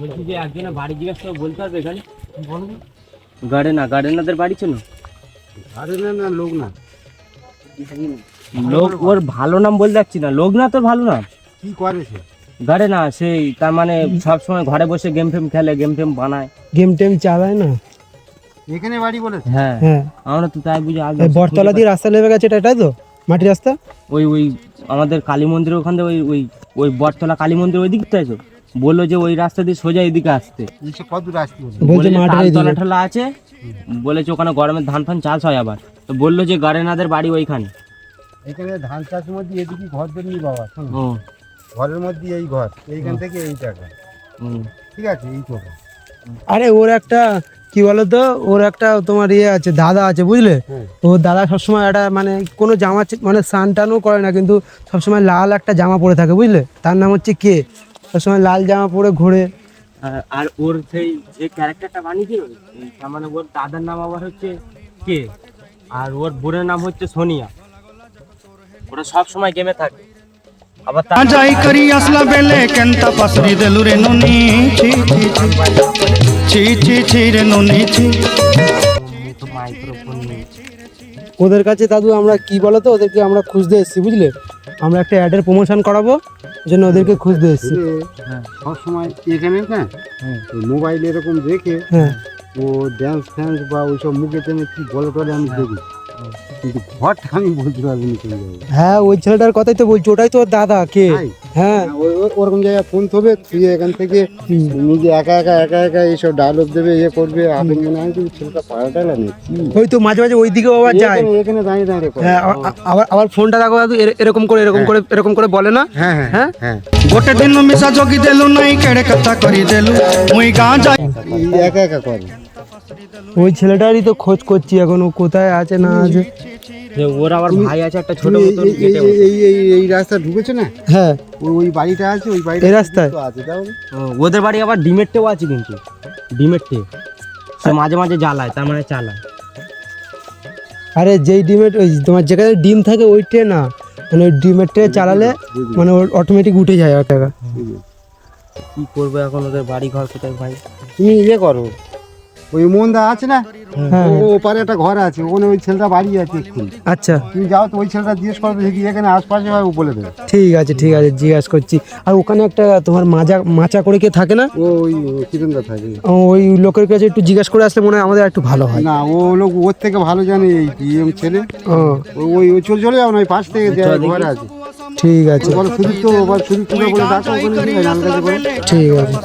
বলছি যে একজনের বাড়ি জিজ্ঞাসা করে বলতে হবে এখানে গার্ডেনা গার্ডেনাদের বাড়ি ছিল আরে না না লোক না। লোক ওর ভালো নাম বলতে যাচ্ছি না। লোক না তোর ভালো নাম? কি করে সে? গার্ডেনা সেই তার মানে সব সময় ঘরে বসে গেম ফেম খেলে গেম ফেম বানায়। গেম টেম চালায় না? এখানে বাড়ি বলেছে? হ্যাঁ। হ্যাঁ। আমরা তো তাই বুঝে আগে বটতলা দিয়ে রাস্তা নেমে গেছে এটা এটাই তো? মাটি রাস্তা? ওই ওই আমাদের কালী মন্দির ওখান থেকে ওই ওই ওই বটতলা কালী মন্দির ওই দিকটাই তো বলল যে ওই রাস্তা দিয়ে সোজা এদিকে আসতে। এসে কত দূর আসতে বলে বলছে বলে তালতলা। ঠলা আছে। বলেছে ওখানে গরমের ধান ফান চাষ হয় আবার। তো বলল যে গার্ডেনাদের বাড়ি ওইখানে। এখানে ধান চাষের মধ্যে এদিকে ঘর জন্মি বাবা শোনো। ঘরের মধ্যে এই ঘর এইখান থেকে এই টাকা হুম। ঠিক আছে এই তো আরে ওর একটা কি বলতো ওর একটা তোমার ইয়ে আছে দাদা আছে বুঝলে। ও দাদা সবসময় একটা মানে কোনো জামা মানে স্নান টানও করে না কিন্তু সবসময় লাল একটা জামা পরে থাকে বুঝলে? তার নাম হচ্ছে কে? সবসময় লাল জামা পরে ঘোরে। আর- ওর সেই যে ক্যারেক্টারটা বানিয়েছিল তার মানে ওর দাদার নাম আবার হচ্ছে কে? আর ওর বোনের নাম হচ্ছে সোনিয়া। ওরা সব সময় গেমে থাকে। যাই করি আসলা বেলে কেনতা পাসরি দেলু রে নুনি ছি ছি ছি ছি ছি রে নুনি ছি ওদের কাছে দাদু আমরা কি বলতো? ওদেরকে আমরা খুঁজতে এসেছি বুঝলে? আমরা একটা অ্যাডের প্রমোশন করাবো জন্য ওদেরকে খুঁজতে এসেছি। হ্যাঁ। সব সময় এখানে না। মোবাইল এরকম দেখে হ্যাঁ। ও ড্যান্স ফ্যান্স বা ওইসব মুখে টেনে কি বলে টলে আমি দেখি। কিন্তু ঘরটা আমি বলতে পারব না চলে যাব হ্যাঁ ওই ছেলেটার কথাই তো বলছি ওটাই তো দাদা কে? হ্যাঁ। ওরকম জায়গায় ফোন তুই এখান থেকে নিজে একা একা একা একা এইসব ডায়লগ দেবে ইয়ে করবে আপনি মনে হয় কিন্তু ছেলেটা নেই ওই তো মাঝে মাঝে ওই দিকেও আবার যায়। এখানে- দাঁড়িয়ে দাঁড়িয়ে হ্যাঁ আবার আবার ফোনটা দেখো দাদু এরকম করে এরকম করে এরকম করে বলে না? হ্যাঁ হ্যাঁ হ্যাঁ? হ্যাঁ। গোটে দিন মিশা যোগি দেলু নাই কেড়ে কথা করি দেলু মুই গাঁ যাই। একা একা করে। ওই ছেলেটারই তো খোঁজ করছি এখন ও কোথায় আছে না আছে। ওর আবার ভাই আছে একটা ছোট তুমি এই- এই- এই- রাস্তা ঢুকেছে না? হ্যাঁ। ওই বাড়িটা আছে ওই বাড়িটা এই রাস্তায়? আছে তাহলে। ওদের বাড়ি আবার ডিমের টেও আছে কিন্তু। ডিমের টে সে মাঝে মাঝে জ্বালায় তার মানে চালায়। আরে যেই ডিমের ওই তোমার যেখানে ডিম থাকে ওই ট্রে না। মানে ওই ডিমের ট্রে চালালে মানে ওর অটোমেটিক উঠে যায় টাকা। কি করবে এখন ওদের বাড়ি ঘর কোথায় ভাই? তুমি ইয়ে করো। ওই মন্দা আছে না? হ্যাঁ। ও ওপারে একটা ঘর আছে ওখানে ওই ছেলেটা বাড়ি আছে এক্ষুনি। আচ্ছা। তুমি যাও তো ওই ছেলেটা জিজ্ঞেস করবে যে কি এখানে আশপাশে হয় ও বলে দেবে। ঠিক আছে ঠিক আছে জিজ্ঞেস করছি। আর ওখানে একটা তোমার মাজা মাচা করে কে থাকে না? ওই কিরণদা থাকে। ও, ওই লোকের কাছে একটু জিজ্ঞেস করে আসলে মনে হয় আমাদের একটু ভালো হয়। না ও লোক ওর থেকে ভালো জানে এই পিএম ছেলে। ওই ওই চলে চলে যাও না ওই পাশ থেকে যে ঘর আছে। ঠিক আছে। ঠিক আছে।